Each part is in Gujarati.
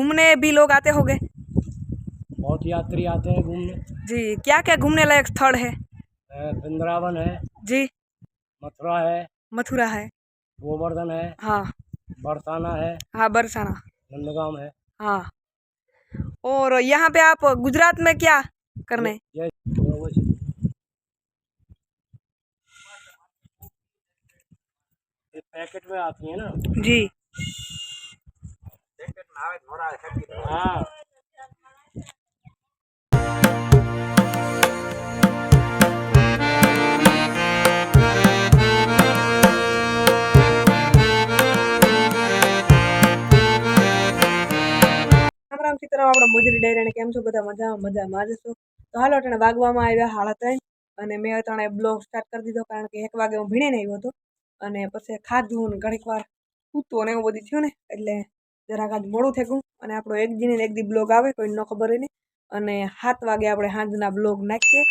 घूमने भी लोग आते होंगे बहुत यात्री आते हैं घूमने जी क्या क्या घूमने लायक स्थल है वृंदावन है जी मथुरा है मथुरा है गोवर्धन है हाँ बरसाना है हाँ बरसाना नंदगाम है हाँ और यहाँ पे आप गुजरात में क्या करने पैकेट में आती है ना जी हाँ રામ રામ સીતારામ આપણા કેમ છો બધા મજામાં મજામાં જ તો હાલો અટાણે વાગવામાં આવ્યા સાડા ત્રણ અને મેં અટાણે બ્લોગ સ્ટાર્ટ કરી દીધો કારણ કે એક વાગે હું ભીણીને આવ્યો હતો અને પછી ખાધું ને ઘણીક વાર સૂતો ને એવું બધું થયું ને એટલે જરાક આજ મોડું થઈ ગયું અને આપણો એક દી ને એક દી બ્લોગ આવે કોઈ ન ખબર હોય ને. અને સાત વાગે આપણે સાંજના બ્લોગ નાખીએ.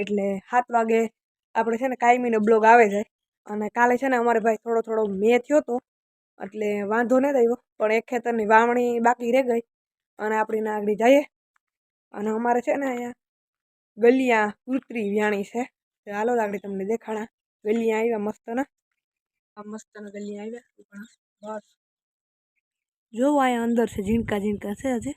એટલે સાત વાગે આપણે છે ને કાયમીનો બ્લોગ આવે જાય. અને કાલે છે ને અમારે ભાઈ થોડો થોડો મેં થયો તો, એટલે વાંધો નહીં થયો પણ એક ખેતરની વાવણી બાકી રહી ગઈ અને આપણી આગળ જઈએ. અને અમારે છે ને અહીંયા ગલિયા કૃત્રી વ્યાણી છે. હાલો આગળ તમને દેખાડા ગલિયા આવ્યા મસ્તના. આ મસ્તના ગલિયા આવ્યા. બસ. જો અહીંયા અંદર છે, ઝીણકા ઝીણકા છે હજી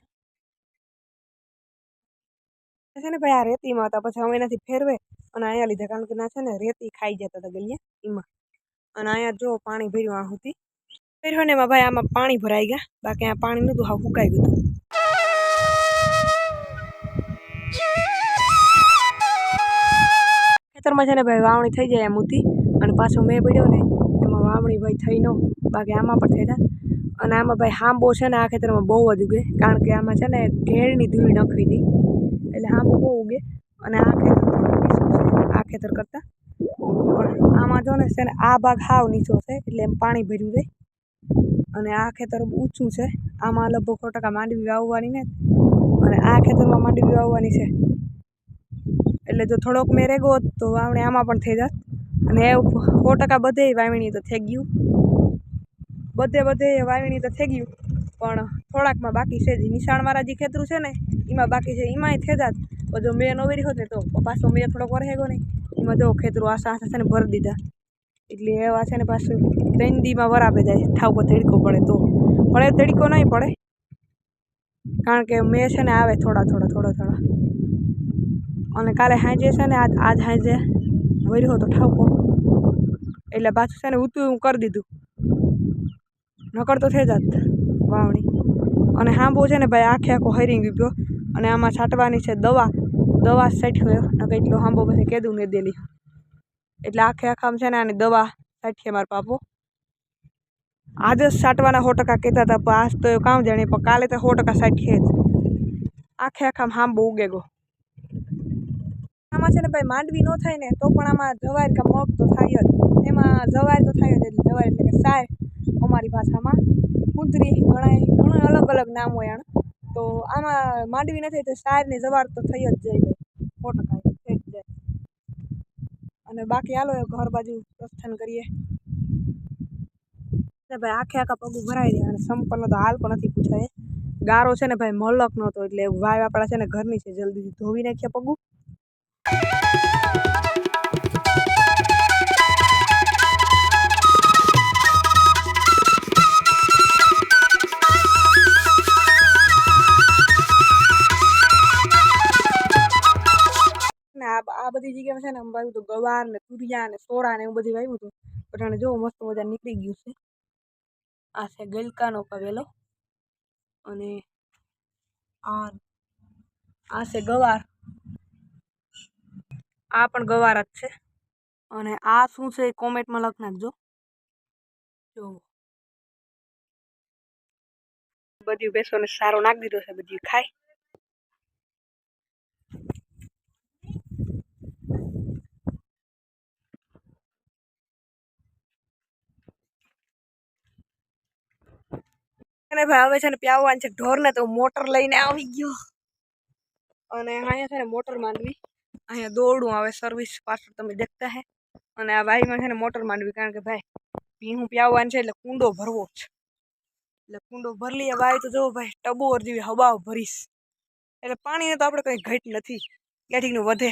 છે ને ભાઈ આ રેતીમાં હતા, પછી અમે એનાથી ફેરવે અને અહીંયા લીધા, કારણ કે ના છે ને રેતી ખાઈ જતા હતા ગલિયા એમાં. અને અહીંયા જો પાણી ભર્યું આ સુધી ફેરવે ને એમાં ભાઈ આમાં પાણી ભરાઈ ગયા, બાકી આ પાણી નહોતું હા ફૂકાઈ ગયું ખેતરમાં છે ને ભાઈ વાવણી થઈ જાય એમ હતી અને પાછો મેં પડ્યો ને, એમાં વાવણી ભાઈ થઈ ન, બાકી આમાં પણ થઈ જાય અને આમાં ભાઈ હાંબો છે ને આ ખેતરમાં બહુ જ ઉગે. કારણ કે આમાં છે ને ઘેરની ધૂળ નાખવી હતી. એટલે હાંબો બહુ ઉગે. અને આ ખેતર આ ખેતર કરતાં પણ આમાં જો ને છે ને આ ભાગ હાવ નીચો છે, એટલે એમ પાણી ભર્યું રહે અને આ ખેતર ઊંચું છે. આમાં લગભગ સો ટકા માંડવી વાવવાની ને. અને આ ખેતરમાં માંડવી વાવવાની છે. એટલે જો થોડોક મેં રેગો તો વાવણી આમાં પણ થઈ જાત. અને સો ટકા બધે વાવણી તો થઈ ગયું. બધે બધે વાવણી તો થઈ ગયું. પણ થોડાકમાં બાકી છે જે નિશાળવાળા જે ખેતરું છે ને, એમાં બાકી છે એમાંય થઈ જાત બધો જો મેં નવેરી હોત ને તો પાછો મેં થોડોક વરહેગો નહીં. એમાં જો ખેતરું આશા આશા છે ને ભરી દીધા. એટલે એવા છે ને પાછું ત્રણ દીમાં વરાપે જાય. પર તડકો પડે તો. પડે તડકો નહીં પડે. કારણ કે મેં છે ને આવે થોડા થોડા થોડા થોડા. અને કાલે સાંજે છે ને આજ આજ સાંજે વર્યો હતો ઠાવકો એટલે પાછું છે ને ઉતું કરી દીધું. નકર તો થઈ જાત. વાવણી. અને હાંબો છે ને ભાઈ આખે આખો હરી ગયો. અને આમાં છાંટવાની છે દવા. દવા છાંટ્યો નકર એટલો હાંબો પછી કેદું ને દેલી. એટલે આખે આખામાં છે ને આની દવા સાઠીએ મારા પાપો આજે સાટવાના સો ટકા કહેતા હતા, પણ આજ તો કામ જાણે, પણ કાલે તો સો ટકા સાઠીએ જ. આખે આખામાં હાંબો ઉગે ગયો. આમાં છે ને ભાઈ માંડવી ન થાય ને, તો પણ આમાં જવાય કે મગ તો થાય જ. એમાં જવાય તો થાય જ, એટલે જવાય એટલે કે સાય. અમારી ભાષામાં. કુંદરી ઘણા ઘણા અલગ અલગ નામ હોય આના. તો આમાં માંડવી નથી તો શાયરની જવાર તો થઈ જ જાય ભાઈ. સો ટકા થઈ જ જાય. અને બાકી હાલો ઘર બાજુ પ્રસ્થાન કરીએ. ભાઈ આખે આખા પગું ભરાઈ દે અને સંપન્ન તો હાલ પણ નથી પૂછાય. ગારો છે ને ભાઈ મલક નહોતો એટલે વાય આપણા છે ને ઘરની છે જલ્દીથી ધોવી નાખ્યા પગું. આ બધી જગ્યાએ છે ને અમે વાવ્યું હતું ગવાર ને તુરિયા ને સોરા ને એવું બધું વાવ્યું હતું. પણ જો મસ્ત મજા નીકળી ગયું છે. આ છે ગલકાનો કવેલો અને આ આ છે ગવાર. આ પણ ગવાર જ છે. અને આ શું છે એ કોમેન્ટમાં લખ નાખજો. જો બધી બેસોને સારો નાખી દીધો છે, બધી ખાય. અને ભાઈ હવે છે ને પ્યાવવાનું છે ઢોરને તો મોટર લઈને આવી ગયો. અને અહીંયા છે ને મોટર માંડવી. અહીંયા દોડું આવે સર્વિસ પાછળ, તમે દેખતા હે. અને આ વાઈમાં છે ને મોટર માંડવી, કારણ કે ભાઈ, ભીનું પ્યાવવાનું છે એટલે કુંડો ભરવો છે એટલે કુંડો ભરી લઈએ ભાઈ, તો જો ભાઈ, ટબોર જેવી હવાઓ ભરીશ. એટલે પાણીને તો આપણે કંઈ ઘટ નથી. કેટીનું વધે.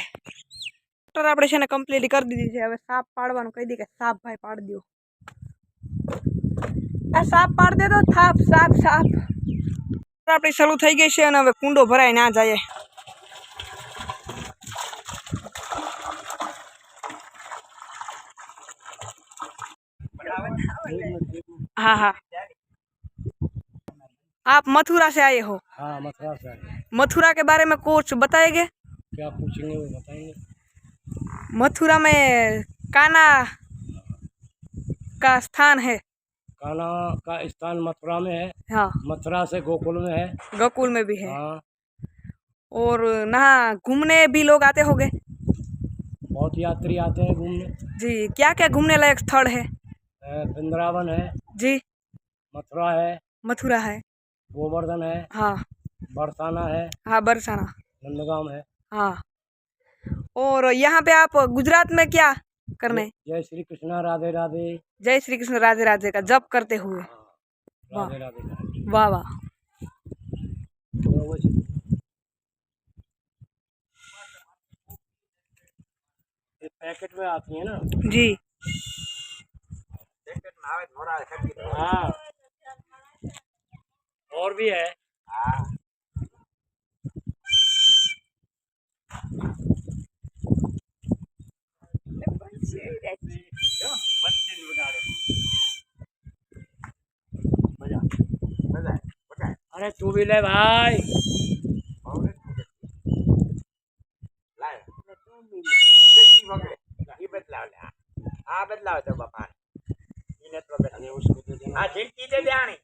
મોટર આપણે છે ને કમ્પ્લીટ કરી દીધી છે. હવે સાપ પાડવાનું કહી દઈએ કે સાપ ભાઈ પાડી દો આ સાપ પાડ દે તો થાપ સાપ સાપ આપણી શરૂ થઈ ગઈ છે અને હવે કુંડો ભરાય ના જાય हाँ हाँ आप मथुरा से आए हो हाँ मथुरा से आए हैं। मथुरा के बारे में कुछ बताएंगे क्या पूछेंगे वो बताएंगे मथुरा में काना का स्थान है कान्हा का स्थान मथुरा में है। हाँ। मथुरा से गोकुल में है। गोकुल में भी है। हाँ। और यहाँ घूमने भी लोग आते होंगे? बहुत यात्री आते हैं घूमने। जी क्या क्या घूमने लायक स्थल है? वृंदावन है। जी। मथुरा है। मथुरा है। गोवर्धन है। हाँ। बरसाना है। हाँ बरसाना। नंदगांव है। हाँ। और यहाँ पे आप गुजरात में क्या करने। जय श्री कृष्णा राधे राधे। जय श्री कृष्ण राधे राधे का जप करते हुए। हाँ, वाह। वाह पैकेट में आती है ना? जी। हाँ। और भी है। અરે તું બી લે ભાઈ. આ. બદલાવ તો બાપા. મિનત વગર. અને ઉસ કીધું દે આ જિંદગી દે દેણી